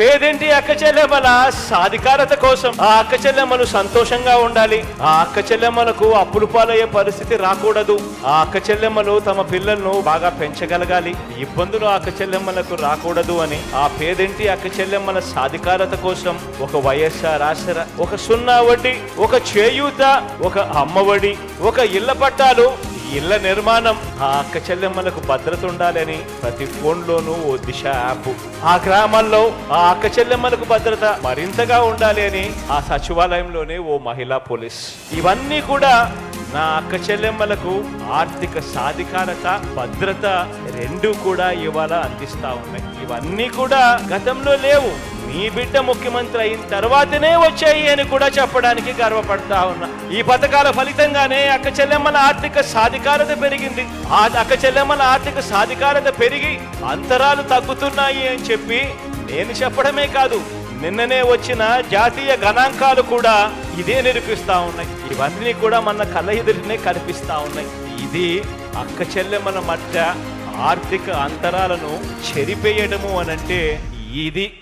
పేదింటి అక్క చెల్లెమ్మల? సాధికారత కోసం. ఆ అక్క చెల్లెమ్మలు సంతోషంగా ఉండాలి. ఆ అక్క చెల్లెమ్మలకు అప్పులు పాలయ్యే పరిస్థితి రాకూడదు. ఆ అక్క చెల్లెమ్మలు తమ పిల్లలను బాగా పెంచగలగాలి. ఇబ్బందులు ఆ అక్క చెల్లెమ్మలకు రాకూడదు అని ఆ పేదింటి అక్క చెల్లెమ్మల సాధికారత కోసం ఒక వైఎస్ఆర్ ఆసర ఒక సున్నా వడ్డీ ఒక చేయూత ఒక అమ్మఒడి ఒక ఇళ్ళ పట్టాలు ఇళ్ళ నిర్మాణం. ఆ అక్క చెల్లెమ్మలకు భద్రత ఉండాలని ప్రతి ఫోన్లోనూ ఓ దిశ యాప్. ఆ గ్రామాల్లో ఆ అక్క చెల్లెమ్మలకు భద్రత మరింతగా ఉండాలి అని ఆ సచివాలయంలోనే ఓ మహిళా పోలీస్. ఇవన్నీ కూడా నా అక్క చెల్లెమ్మలకు ఆర్థిక సాధికారత భద్రత రెండు కూడా ఇవాళ అందిస్తా ఉన్నాయి. ఇవన్నీ కూడా గతంలో లేవు. మీ బిడ్డ ముఖ్యమంత్రి అయిన తర్వాతనే వచ్చాయి అని కూడా చెప్పడానికి గర్వపడతా ఉన్నా. ఈ పథకాల ఫలితంగానే అక్క చెల్లెమ్మల ఆర్థిక సాధికారత పెరిగింది. ఆ అక్క చెల్లెమ్మల ఆర్థిక సాధికారత పెరిగి అంతరాలు తగ్గుతున్నాయి అని చెప్పి నేను చెప్పడమే కాదు నిన్ననే వచ్చిన జాతీయ గణాంకాలు కూడా ఇదే నిరూపిస్తా ఉన్నాయి. ఇవన్నీ కూడా మన కళ్ళ ఎదురునే కనిపిస్తా ఉన్నాయి. ఇది అక్క చెల్లెమ్మల మధ్య ఆర్థిక అంతరాలను చెరిపేయడము అనంటే ఇది